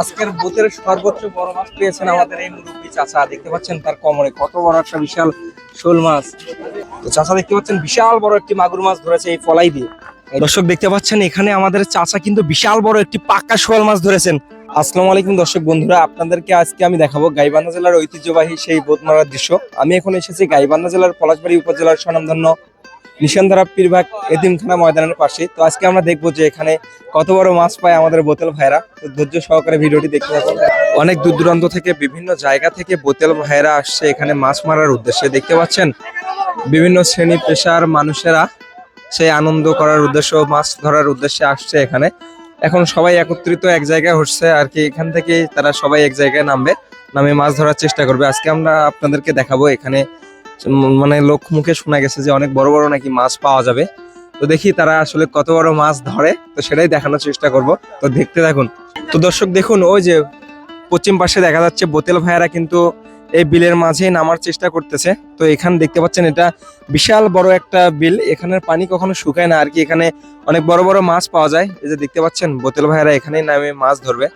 আজকের বোতের সর্বোচ্চ বড় মাছ পেয়েছেন আমাদের এই মুরব্বী চাচা। দেখতে পাচ্ছেন তার কোমরে কত বড় একটা বিশাল শোল মাছ। তো চাচা, দেখতে পাচ্ছেন, বিশাল বড় একটি মাগুর মাছ ধরেছে এই ফলাই দিয়ে। দর্শক, দেখতে পাচ্ছেন, এখানে আমাদের চাচা কিন্তু বিশাল বড় একটি পাক্কা শোল মাছ ধরেছেন। আসসালামু আলাইকুম, দর্শক বন্ধুরা। আপনাদেরকে আজকে আমি দেখাবো গাইবান্ধা জেলার ঐতিহ্যবাহী সেই বোট মারার দৃশ্য। আমি এখন এসেছি গাইবান্ধা জেলার পলাশবাড়ি উপজেলার স্বনামধন্য নিশানধারা পীরবাগ এতিমখানা ময়দানের পাশে। তো আজকে আমরা দেখব যে এখানে কত বড় মাছ পায় আমাদের বোতল ভাইরা তো ধৈর্য সহকারে ভিডিওটি দেখতে থাকুন। অনেক দূর দূরান্ত থেকে বিভিন্ন জায়গা থেকে বোতল ভাইরা আসছে এখানে মাছ মারার উদ্দেশ্যে। দেখতে পাচ্ছেন, বিভিন্ন শ্রেণি পেশার মানুষেরা সেই আনন্দ করার উদ্দেশ্য, মাছ ধরার উদ্দেশ্যে আসছে এখানে। এখন সবাই একত্রিত এক জায়গায় হচ্ছে আর কি, এখান থেকে তারা সবাই এক জায়গায় নামবে নামে মাছ ধরার চেষ্টা করবে। আজকে আমরা আপনাদেরকে দেখাবো এখানে মানে লোক মুখে শোনা গেছে যে অনেক বড় বড় নাকি মাছ পাওয়া যাবে। তো দেখি তারা আসলে কত বড় মাছ ধরে, তো সেটাই দেখানোর চেষ্টা করব। তো দেখতে থাকুন। তো দর্শক, দেখুন, ওই যে পশ্চিম পাশে দেখা যাচ্ছে বোতেল ভাইয়ারা কিন্তু এই বিলের মাঝেই নামার চেষ্টা করতেছে। তো এখানে দেখতে পাচ্ছেন, এটা বিশাল বড় একটা বিল। এখানের পানি কখনো শুকায় না আর কি, এখানে অনেক বড় বড় মাছ পাওয়া যায়। এই যে দেখতে পাচ্ছেন, বোতেল ভাইয়ারা এখানেই নামে মাছ ধরবে।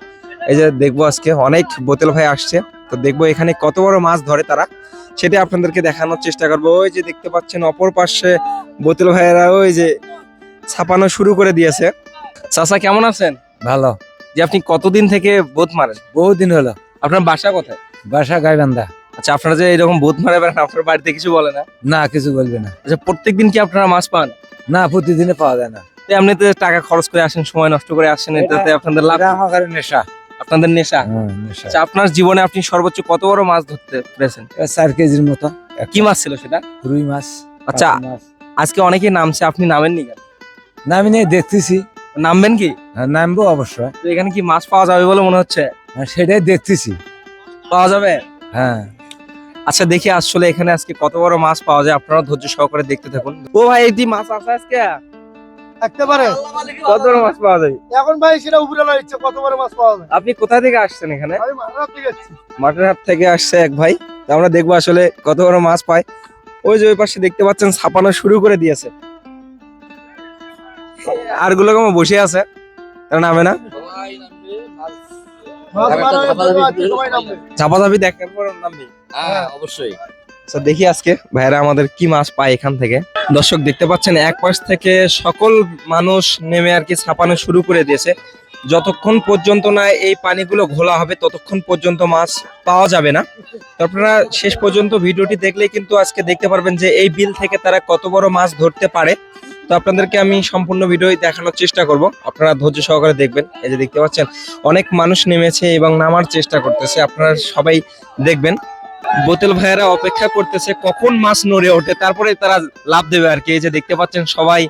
এই যে দেখব আজকে, অনেক বোতেল ভাই আসছে। তো দেখব এখানে কত বড় মাছ ধরে তারা। সেটা আপনাদেরকে দেখানোর চেষ্টা করব। ওই যে দেখতে পাচ্ছেন অপর পাশে বোতল ভাইয়েরা ওই যে ছাপানো শুরু করে দিয়েছে। চাচা কেমন আছেন? ভালো। যে আপনি কতদিন থেকে বোধ মারেন? বহুদিন হলো। আপনার বাসা কোথায়? বাসা গাইবান্ধা। আচ্ছা আপনারা যে এরকম বোধ মারে বেড়ান আপনার বাড়িতে কিছু বলে না? না কিছু বলবে না। আচ্ছা প্রত্যেকদিন কি আপনারা মাছ পান? না প্রতিদিনে পাওয়া যায় না। তো এমনিতে টাকা খরচ করে আসেন সময় নষ্ট করে আসেন এটাতে আপনাদের লাভ আমার নেশা। আপনাদের নেশা? হ্যাঁ, আচ্ছা আপনার জীবনে আপনি সর্বোচ্চ কত বড় মাছ ধরতে পেরেছেন? চার কেজির মতো কি মাছ ছিল সেটা? রুই মাছ আচ্ছা আজকে অনেকেই নামছে আপনি নামেননি কেন? না আমি নেই দেখতেছি। নামবেন কি? হ্যাঁ, নামবো অবশ্যই তো এখানে কি মাছ পাওয়া যাবে বলে মনে হচ্ছে? হ্যাঁ, সেটাই দেখতেছি। পাওয়া যাবে? হ্যাঁ। আচ্ছা দেখি আসলে এখানে আজকে কত বড় মাছ পাওয়া যায় আপনারা ধৈর্য সহকারে দেখতে থাকুন। ও ভাই এটি মাছ আছে আজকে? থাকতে পারে কত বড় মাছ পাওয়া যাবে এখন ভাই সেটা উপরে ইচ্ছে কত বড় মাছ পাওয়া যায়? আপনি কোথা থেকে আসছেন এখানে? আমি মারা থেকে যাচ্ছি মাঠের হাট থেকে আসছে এক ভাই। তো আমরা দেখব আসলে কত বড় মাছ পায়। ওই যে ওই পাশে দেখতে পাচ্ছেন ছাপানো শুরু করে দিয়েছে। আরগুলো কেমন বসে আছে? তারা নামে না? যাবে, নামবে। ঝাপাঝাপি দেখার পর নামবি হ্যাঁ অবশ্যই। দেখি আজকে ভাইরা আমাদের কি মাছ পায় এখান থেকে। দর্শক, দেখতে পাচ্ছেন, এক পাশ থেকে সকল মানুষ নেমে আর কি ছাপানো শুরু করে দিয়েছে। যতক্ষণ পর্যন্ত না এই পানিগুলো ঘোলা হবে, ততক্ষণ পর্যন্ত মাছ পাওয়া যাবে না। আপনারা শেষ পর্যন্ত ভিডিওটি দেখলে কিন্তু আজকে দেখতে পারবেন যে এই বিল থেকে তারা কত বড় মাছ ধরতে পারে। তো আপনাদেরকে আমি সম্পূর্ণ ভিডিও দেখানোর চেষ্টা করব। আপনারা ধৈর্য সহকারে দেখবেন। এই যে দেখতে পাচ্ছেন, অনেক মানুষ নেমেছে এবং নামার চেষ্টা করতেছে। আপনারা সবাই দেখবেন। বোতল ভাইয়েরা অপেক্ষা করতেছে কখন মাছ নড়ে ওঠে, তারপরে তারা লাভ দেবে আর কি। এই যে দেখতে পাচ্ছেন সবাই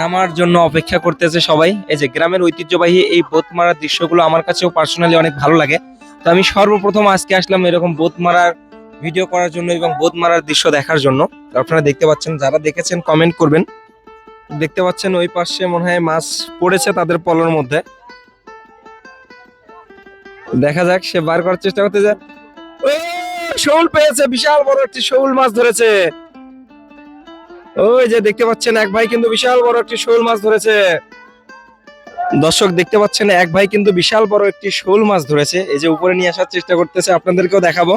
নামার জন্য অপেক্ষা করতেছে সবাই। এই যে গ্রামের ঐতিহ্যবাহী এই বোত মারার দৃশ্যগুলো আমার কাছেও পার্সোনালি অনেক ভালো লাগে। তো আমি সর্বপ্রথম আজকে আসলাম এরকম বোত মারার ভিডিও করার জন্য এবং বোত মারার দৃশ্য দেখার জন্য। আপনারা দেখতে পাচ্ছেন, যারা দেখেছেন কমেন্ট করবেন। দেখতে পাচ্ছেন ওই পাশে মনে হয় মাছ পড়েছে তাদের পলের মধ্যে। দেখা যাক, সে বার করার চেষ্টা করতে যায় শোল পেয়েছে, বিশাল বড় একটি শোল মাছ ধরেছে। ওই যে দেখতে পাচ্ছেন, এক ভাই কিন্তু বিশাল বড় একটি শোল মাছ ধরেছে। দর্শক, দেখতে পাচ্ছেন, এক ভাই কিন্তু বিশাল বড় একটি শোল মাছ ধরেছে। এই যে উপরে নিয়ে আসার চেষ্টা করতেছে, আপনাদেরকেও দেখাবো।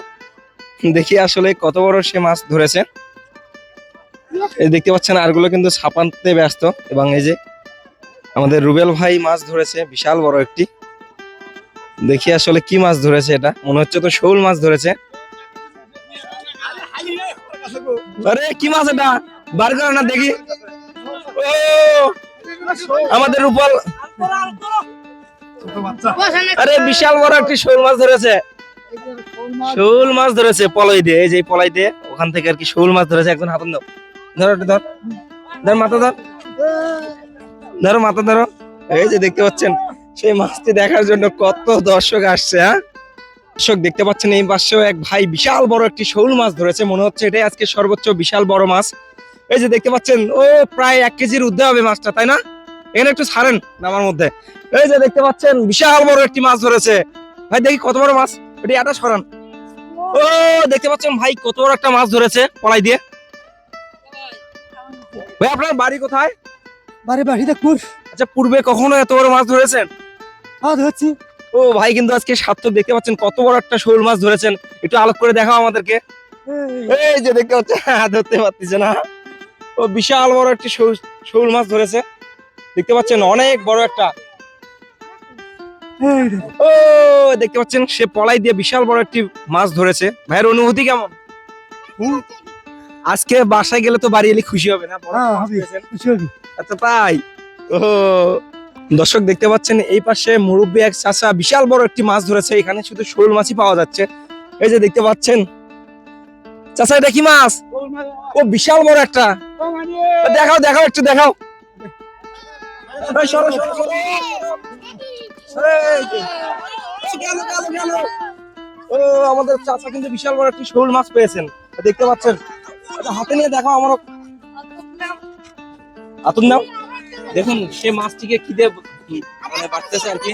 দেখি আসলে কত বড় সে মাছ ধরেছে। এই দেখতে পাচ্ছেন, আরগুলো কিন্তু ছাপানতে ব্যস্ত। এবং এই যে আমাদের রুবেল ভাই মাছ ধরেছে, বিশাল বড় একটি। দেখি আসলে কি মাছ ধরেছে এটা। মনে হচ্ছে তো শোল মাছ ধরেছে। আরে, কি মাছ এটা? বার না, দেখি। ও, আমাদের রূপাল। আরে, বিশাল বড় একটি শোল মাছ ধরেছে। শোল মাছ ধরেছে পলাই দিয়ে, এই যে পলাই দিয়ে, ওখান থেকে আর কি শোল মাছ ধরেছে। একজন হাতন দাও ধরো ধর। ধর, মাথা ধর। ধরো, মাথা ধরো। এই যে দেখতে পাচ্ছেন, সেই মাছটি দেখার জন্য কত দর্শক আসছে হ্যাঁ? দর্শক দেখতে পাচ্ছেন এই পাশেও এক ভাই বিশাল বড় একটি শোল মাছ ধরেছে। মনে হচ্ছে এটাই আজকে সর্বোচ্চ বিশাল বড় মাছ। এই যে দেখতে পাচ্ছেন ও প্রায় এক কেজির ঊর্ধ্বে হবে মাছটা তাই না? এখানে একটু ছাড়েন নামার মধ্যে। এই যে দেখতে পাচ্ছেন বিশাল বড় একটি মাছ ধরেছে। ভাই দেখি কত বড় মাছ? এটি এটা সরান। ও দেখতে পাচ্ছেন ভাই কত বড় একটা মাছ ধরেছে পলাই দিয়ে। ভাই আপনার বাড়ি কোথায়? বাড়ি বাড়িতে কুর আচ্ছা পূর্বে কখনো এত বড় মাছ ধরেছেন? হ্যাঁ ধরছি। ও ভাই কিন্তু আজকে সার্থক দেখতে পাচ্ছেন কত বড় একটা শোল মাছ ধরেছেন। একটু আলোক করে দেখাও আমাদেরকে। এই যে দেখতে পাচ্ছেন হ্যাঁ, ধরতে পারতেছে না। ও বিশাল বড় একটি শোল- মাছ ধরেছে। দেখতে পাচ্ছেন অনেক বড় একটা। ও দেখতে পাচ্ছেন সে পলাই দিয়ে বিশাল বড় একটি মাছ ধরেছে। ভাইয়ের অনুভূতি কেমন? আজকে বাসায় গেলে তো বাড়ি এলে খুশি হবে না হ্যাঁ, মাছ হবে। আচ্ছা তাই? ও দর্শক দেখতে পাচ্ছেন, এই পাশে মুরব্বী এক চাচা বিশাল বড় একটি মাছ ধরেছে, এখানে শুধু শোল মাছই পাওয়া যাচ্ছে। এই যে দেখতে পাচ্ছেন, চাচা, এটা কি মাছ? ও, বিশাল বড় একটা। দেখাও দেখাও, একটু দেখাও। ও, আমাদের চাচা কিন্তু বিশাল বড় একটি শোল মাছ পেয়েছেন। দেখতে পাচ্ছেন হাতে নিয়ে দেখাও আমারও। আতুন নাও দেখুন, সে মাছটিকে খিদে মানে বাড়তেছে আর কি।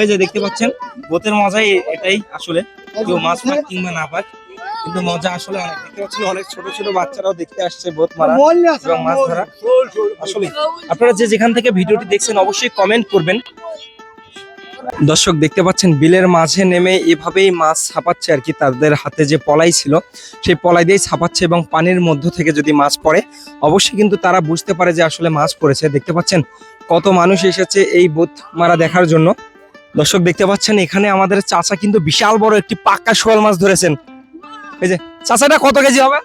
এই যে দেখতে পাচ্ছেন বোতের মজাই এটাই আসলে। কেউ মাছ পাক কিংবা না পাক কিন্তু মজা আসলে অনেক। দেখতে পাচ্ছেন, অনেক ছোট ছোট বাচ্চারাও দেখতে আসছে বোত মারা এবং মাছ ধরা। আসলে, আপনারা যে যেখান থেকে ভিডিওটি দেখছেন, অবশ্যই কমেন্ট করবেন। দর্শক দেখতে পাচ্ছেন বিলের মাঝে নেমে এভাবেই মাছ ছাপাচ্ছে আর কি তাদের হাতে যে পলাই ছিল সেই পলাই দিয়েই ছাপাচ্ছে এবং পানির মধ্য থেকে যদি মাছ পড়ে অবশ্যই কিন্তু তারা বুঝতে পারে যে আসলে মাছ পড়েছে। দেখতে পাচ্ছেন কত মানুষ এসেছে এই বোধ মারা দেখার জন্য। দর্শক দেখতে পাচ্ছেন এখানে আমাদের চাচা কিন্তু বিশাল বড় একটি পাক্কা শোয়াল মাছ ধরেছেন। এই যে চাচাটা কত কেজি হবে?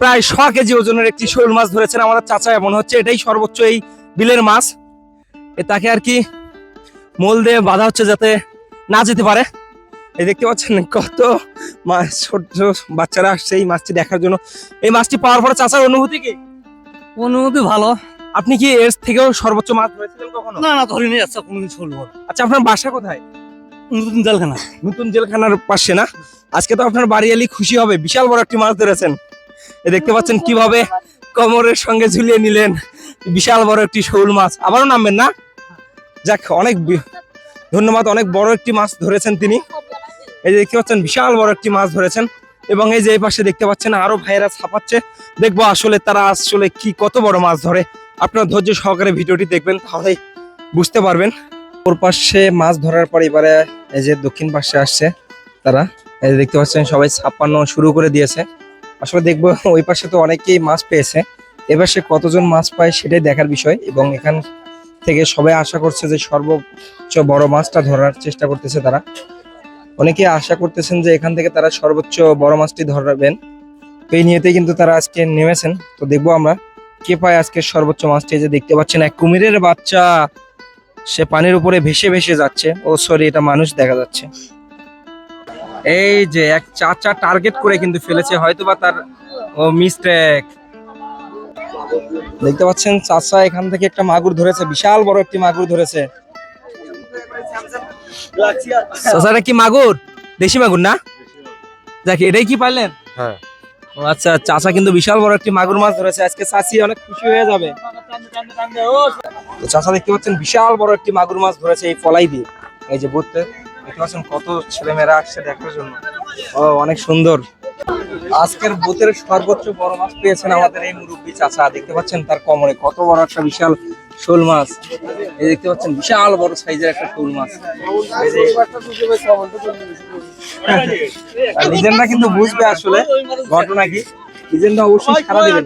প্রায় ছ কেজি ওজনের একটি শোল মাছ ধরেছেন আমাদের চাচা মনে হচ্ছে এটাই সর্বোচ্চ এই বিলের মাছ। তাকে আর কি মোল দিয়ে বাধা হচ্ছে যাতে না যেতে পারে। এই দেখতে পাচ্ছেন কত মাছ ছোট বাচ্চারা আসছে এই মাছটি দেখার জন্য। এই মাছটি পাওয়ার পরে চাচার অনুভূতি কি? অনুমতি ভালো। আপনি কি এর থেকেও সর্বোচ্চ মাছ ধরেছিলেন কখনো? না না ধরিনি আচ্ছা কোনোদিন চলবো আচ্ছা আপনার বাসা কোথায়? নতুন জেলখানা। নতুন জেলখানার পাশে না? আজকে তো আপনার বাড়ি এলি খুশি হবে বিশাল বড় একটি মাছ ধরেছেন। এ দেখতে পাচ্ছেন কীভাবে কোমরের সঙ্গে ঝুলিয়ে নিলেন বিশাল বড় একটি শৌল মাছ। আবারও নামবেন না? যাক, অনেক ধন্যবাদ, অনেক বড় একটি মাছ ধরেছেন তিনি। এই যে দেখতে পাচ্ছেন, বিশাল বড় একটি মাছ ধরেছেন। এবং এই যে এই পাশে দেখতে পাচ্ছেন, আরও ভাইয়েরা ছাপাচ্ছে। দেখব আসলে তারা আসলে কি, কত বড় মাছ ধরে। আপনার ধৈর্য সহকারে ভিডিওটি দেখবেন, তাহলে বুঝতে পারবেন। ওর পাশে মাছ ধরার পর এবারে এই যে দক্ষিণ পাশে আসছে তারা। এই যে দেখতে পাচ্ছেন, সবাই ছাপ্পান্ন শুরু করে দিয়েছে। আসলে দেখব ওই পাশে তো অনেকেই মাছ পেয়েছে। এবার সে কতজন মাছ পায় সেটাই দেখার বিষয়। এবং এখান থেকে সবাই আশা করছে যে সর্বোচ্চ বড় মাছটা ধরার চেষ্টা করতেছে তারা। অনেকে আশা করতেছেন যে এখান থেকে তারা সর্বোচ্চ বড় মাছটি ধরবেন। তো এই নিয়েতেই কিন্তু তারা আজকে নেমেছেন। তো দেখব আমরা কে পায় আজকে সর্বোচ্চ মাছটি যে দেখতে পাচ্ছেন, এক কুমিরের বাচ্চা। সে পানির উপরে ভেসে ভেসে যাচ্ছে। ও সরি, এটা মানুষ দেখা যাচ্ছে। এই যে এক চাচা টার্গেট করে কিন্তু ফেলেছে, হয়তোবা তার ও মিস্টেক। দেখতে পাচ্ছেন চাচা এখান থেকে একটা মাগুর ধরেছে বিশাল বড় একটি মাগুর ধরেছে। কি মাগুর? দেশি মাগুর না? দেখ এটাই কি পাইলেন হ্যাঁ। ও আচ্ছা চাচা কিন্তু বিশাল বড় একটি মাগুর মাছ ধরেছে। আজকে চাচি অনেক খুশি হয়ে যাবে। তো চাচা দেখতে পাচ্ছেন বিশাল বড় একটি মাগুর মাছ ধরেছে এই ফলাই দিয়ে। এই যে বুঝতে দেখতে পাচ্ছেন কত ছেলেমেয়েরা আসছে দেখার জন্য। ও অনেক সুন্দর। আজকের বুথের সর্বোচ্চ বড় মাছ পেয়েছেন আমাদের এই মুরব্বী চাচা। দেখতে পাচ্ছেন তার কমরে কত বড় একটা বিশাল শোল মাছ। এই দেখতে পাচ্ছেন, বিশাল বড় সাইজের একটা শোল মাছ। নিজেরা কিন্তু বুঝবে আসলে ঘটনা কি। লিজেন্ডরা অবশ্যই সারা দেবেন।